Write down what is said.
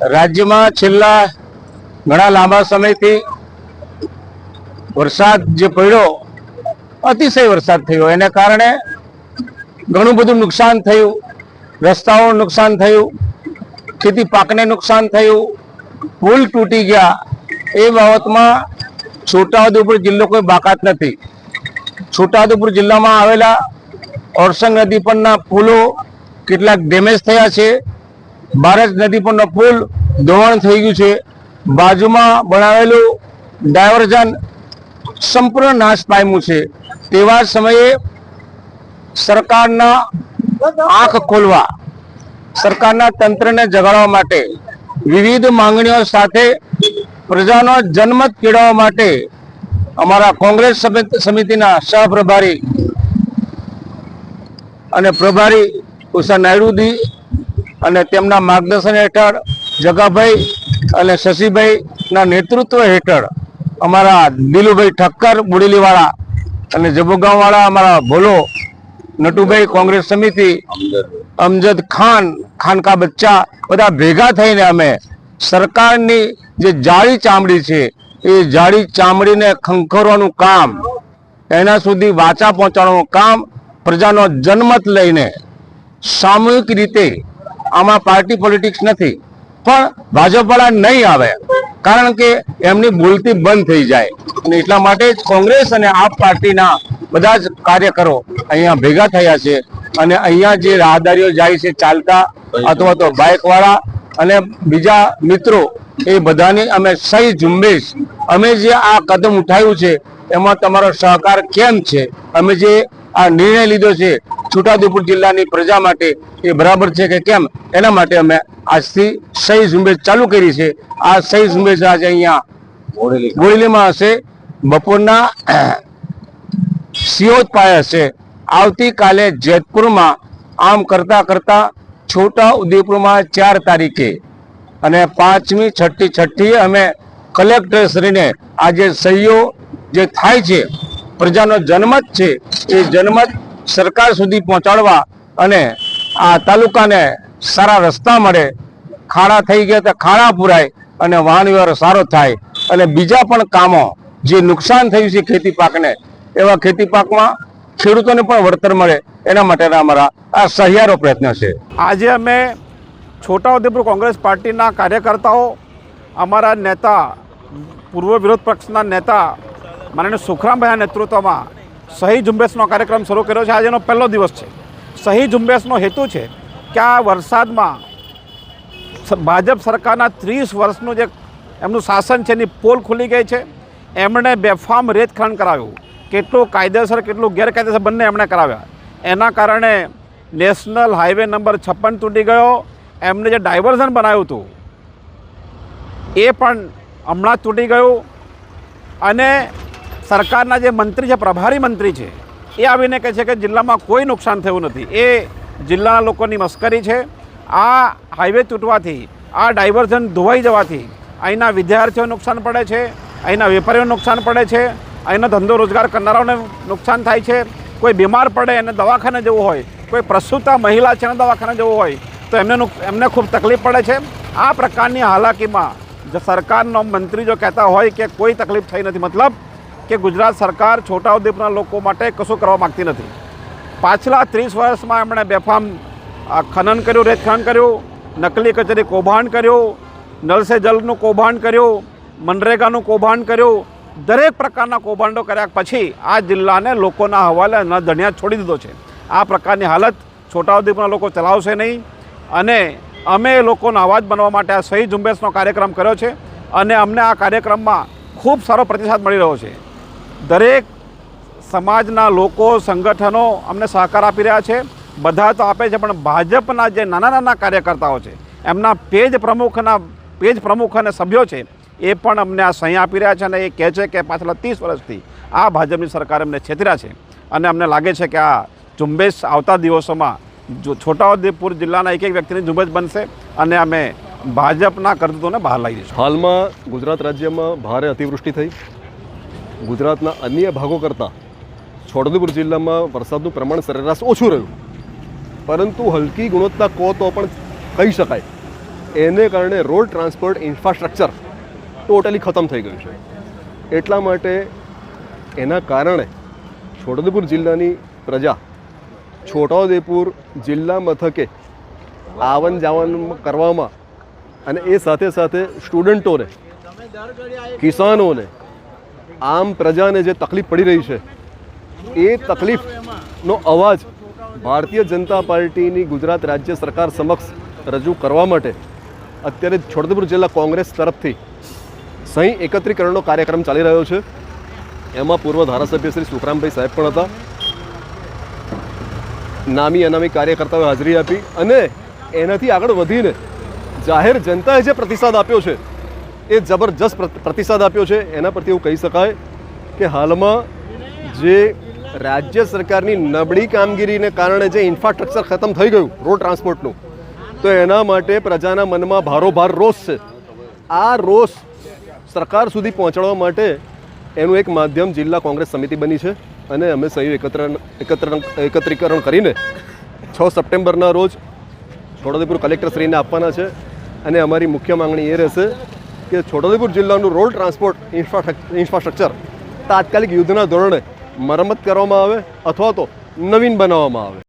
રાજ્યમાં છેલ્લા ઘણા લાંબા સમયથી વરસાદ જે પડ્યો, અતિશય વરસાદ થયો. એને કારણે ઘણું બધું નુકસાન થયું. રસ્તાઓ નુકસાન થયું. ખેતી પાકને નુકસાન થયું. પુલ તૂટી ગયા. એ બાબતમાં છોટાઉદેપુર જિલ્લો કોઈ બાકાત નથી. છોટાઉદેપુર જિલ્લામાં આવેલા ઓરસંગ નદી પરના પુલો કેટલાક ડેમેજ થયા છે. બારજ નદી પરનો પુલ ધોવાણ થઈ ગયું છે. બાજુમાં બનાવેલું ડાયવર્ઝન સંપૂર્ણ નાશ પામ્યું છે. તેવા સમયે સરકારના આંખ ખોલવા, સરકારના તંત્રને જગાડવા માટે વિવિધ માંગણીઓ સાથે પ્રજાનો જનમત કેળવવા માટે અમારા કોંગ્રેસ સમિત- સમિતિના સહપ્રભારી અને પ્રભારી ઉષા નાયડુજી અને તેમના માર્ગદર્શન હેઠળ જગાભાઈ અને શશીભાઈના નેતૃત્વ હેઠળ અમારા દિલુભાઈ ઠક્કર બુડેલીવાળા અને જબુગાંવવાળા અમારા ભોલો નટુભાઈ કોંગ્રેસ સમિતિ, અમજદ ખાન, ખાનકા બચ્ચા બધા ભેગા થઈને અમે સરકારની જે જાળી ચામડી છે, એ જાળી ચામડીને ખંખરવાનું કામ, એના સુધી વાચા પહોંચાડવાનું કામ, પ્રજાનો જન્મત લઈને સામૂહિક રીતે આમાં પાર્ટી પોલિટિક્સ નથી. પણ ભાજપવાળા નહીં આવે. કારણ કે એમની બોલતી બંધ થઈ જાય. એટલા માટે કોંગ્રેસ અને આપ પાર્ટીના બધા જ કાર્યકરો અહીંયા ભેગા થયા છે. અને અહીંયા જે રાહદારીઓ જાય છે ચાલતા અથવા તો બાઇક વાળા અને બીજા મિત્રો, એ બધાની અમે સહી ઝુંબેશ. અમે જે આ કદમ ઉઠાવ્યું છે, એમાં તમારો સહકાર કેમ છે? અમે જે આ નિર્ણય લીધો છે છોટાઉદેપુર જિલ્લાની પ્રજા માટે એ બરાબર છે કે કેમ? એના માટે અમે આજથી સહી ઝુંબેશ ચાલુ કરી છે. આ સહી ઝુંબેશ આજે અહીંયા બોરેલીમાં હશે. બપોરના સિયોજ પાયા હશે. આવતીકાલે જેતપુરમાં આમ કરતા કરતા છોટા ઉદેપુરમાં ચાર તારીખે અને પાંચમી છઠ્ઠી છઠ્ઠી અમે કલેક્ટર શ્રીને આજે સહીઓ જે થાય છે પ્રજાનો જનમત છે એ જનમત સરકાર સુધી પહોંચાડવા અને આ તાલુકાને સારા રસ્તા મળે, ખાડા થઈ ગયા તો ખાડા પુરાય અને વાહન વ્યવહાર સારો થાય અને બીજા પણ કામો જે નુકસાન થયું છે ખેતી પાકને, એવા ખેતી પાકમાં ખેડૂતોને પણ વળતર મળે, એના માટેના અમારા આ સહિયારો પ્રયત્ન છે. આજે અમે છોટાઉદેપુર કોંગ્રેસ પાર્ટીના કાર્યકર્તાઓ, અમારા નેતા, પૂર્વ વિરોધ પક્ષના નેતા, માનનીય સુખરામભાઈના નેતૃત્વમાં સહી ઝુંબેશનો કાર્યક્રમ શરૂ કર્યો છે. આજનો પહેલો દિવસ છે. સહી ઝુંબેશનો હેતુ છે કે આ વરસાદમાં ભાજપ સરકારના ત્રીસ વર્ષનું જે એમનું શાસન છે એની પોલ ખુલી ગઈ છે. એમણે બેફામ રેતખણ કરાવ્યું. કેટલું કાયદેસર, કેટલું ગેરકાયદેસર બંને એમણે કરાવ્યા. એના કારણે નેશનલ હાઈવે નંબર છપ્પન તૂટી ગયો. એમને જે ડાયવર્ઝન બનાવ્યું હતું, એ પણ હમણાં તૂટી ગયું. અને સરકારના જે મંત્રી છે, પ્રભારી મંત્રી છે, એ આવીને કહે છે કે જિલ્લામાં કોઈ નુકસાન થયું નથી. એ જિલ્લાના લોકોની મસ્કરી છે. આ હાઈવે તૂટવાથી, આ ડાયવર્ઝન ધોવાઈ જવાથી અહીંના વિદ્યાર્થીઓને નુકસાન પડે છે, અહીંના વેપારીઓને નુકસાન પડે છે, અહીંનો ધંધો રોજગાર કરનારાઓને નુકસાન થાય છે. કોઈ બીમાર પડે એને દવાખાને જવું હોય, કોઈ પ્રસૂતા મહિલા છે એને દવાખાને જવું હોય, તો એમને એમને ખૂબ તકલીફ પડે છે. આ પ્રકારની હાલાકીમાં જો સરકારનો મંત્રી જો કહેતા હોય કે કોઈ તકલીફ થઈ નથી, મતલબ કે ગુજરાત સરકાર છોટાઉદેપુરના લોકો માટે કશું કરવા માગતી નથી. પાછલા ત્રીસ વર્ષમાં એમણે બેફામ ખનન કર્યું રેત કર્યું, નકલી કચેરી કૌભાંડ કર્યું નળ સે જલનું કૌભાંડ કર્યું, મનરેગાનું કૌભાંડ કર્યું, દરેક પ્રકારના કૌભાંડો કર્યા પછી આ જિલ્લાને લોકોના હવાલે ન ધણિયા છોડી દીધો છે. આ પ્રકારની હાલત છોટાઉદેપુરના લોકો ચલાવશે નહીં અને અમે લોકોનો અવાજ બનવા માટે આ સહી ઝુંબેશનો કાર્યક્રમ કર્યો છે અને અમને આ કાર્યક્રમમાં ખૂબ સારો પ્રતિસાદ મળી રહ્યો છે. દરેક સમાજના લોકો, સંગઠનો અમને સહકાર આપી રહ્યા છે. બધા તો આપે છે, પણ ભાજપના જે નાના નાના કાર્યકર્તાઓ છે, એમના પેજ પ્રમુખના પેજ પ્રમુખ અને સભ્યો છે, એ પણ અમને આ સહી આપી રહ્યા છે અને એ કહે છે કે પાછલા ત્રીસ વર્ષથી આ ભાજપની સરકાર અમને છેતર્યા છે. અને અમને લાગે છે કે આ ઝુંબેશ આવતા દિવસોમાં જો છોટાઉદેપુર જિલ્લાના એક એક વ્યક્તિની ઝુંબેશ બનશે અને અમે ભાજપના કરતૂતોને બહાર લાવી દઈશું. હાલમાં ગુજરાત રાજ્યમાં ભારે અતિવૃષ્ટિ થઈ. ગુજરાતના અન્ય ભાગો કરતાં છોટાઉદેપુર જિલ્લામાં વરસાદનું પ્રમાણ સરેરાશ ઓછું રહ્યું. પરંતુ હલકી ગુણવત્તા કહો તો પણ કહી શકાય. એને કારણે રોડ ટ્રાન્સપોર્ટ ઇન્ફ્રાસ્ટ્રક્ચર ટોટલી ખતમ થઈ ગયું છે. એટલા માટે એના કારણે છોટાઉદેપુર જિલ્લાની પ્રજા છોટાઉદેપુર જિલ્લા મથકે આવન જાવન કરવામાં અને એ સાથે સાથે સ્ટુડન્ટોને, કિસાનોને આમ પ્રજાને જે તકલીફ પડી રહી છે, એ તકલીફનો અવાજ ભારતીય જનતા પાર્ટીની ગુજરાત રાજ્ય સરકાર સમક્ષ રજૂ કરવા માટે અત્યારે છોટાઉદેપુર જિલ્લા કોંગ્રેસ તરફથી સહી એકત્રીકરણનો કાર્યક્રમ ચાલી રહ્યો છે. એમાં પૂર્વ ધારાસભ્ય શ્રી સુખરામભાઈ સાહેબ પણ હતા. નામી અનામી કાર્યકર્તાઓએ હાજરી આપી અને એનાથી આગળ વધીને જાહેર જનતાએ જે પ્રતિસાદ આપ્યો છે એ જબરજસ્ત પ્રતિસાદ આપ્યો છે. એના પરથી એવું કહી શકાય કે હાલમાં જે રાજ્ય સરકારની નબળી કામગીરીને કારણે જે ઇન્ફ્રાસ્ટ્રક્ચર ખતમ થઈ ગયું, રોડ ટ્રાન્સપોર્ટનું, તો એના માટે પ્રજાના મનમાં ભારોભાર રોષ છે. આ રોષ સરકાર સુધી પહોંચાડવા માટે એનું એક માધ્યમ જિલ્લા કોંગ્રેસ સમિતિ બની છે અને અમે સહી એકત્ર એકત્ર એકત્રીકરણ કરીને છ સપ્ટેમ્બરના રોજ છોટાઉદેપુર કલેક્ટરશ્રીને આપવાના છે અને અમારી મુખ્ય માંગણી એ રહેશે કે છોટાઉદેપુર જિલ્લાનું રોડ ટ્રાન્સપોર્ટ ઇન્ફ્રાસ્ટ્રક્ચર તાત્કાલિક યુદ્ધના ધોરણે મરમ્મત કરવામાં આવે અથવા તો નવીન બનાવવામાં આવે.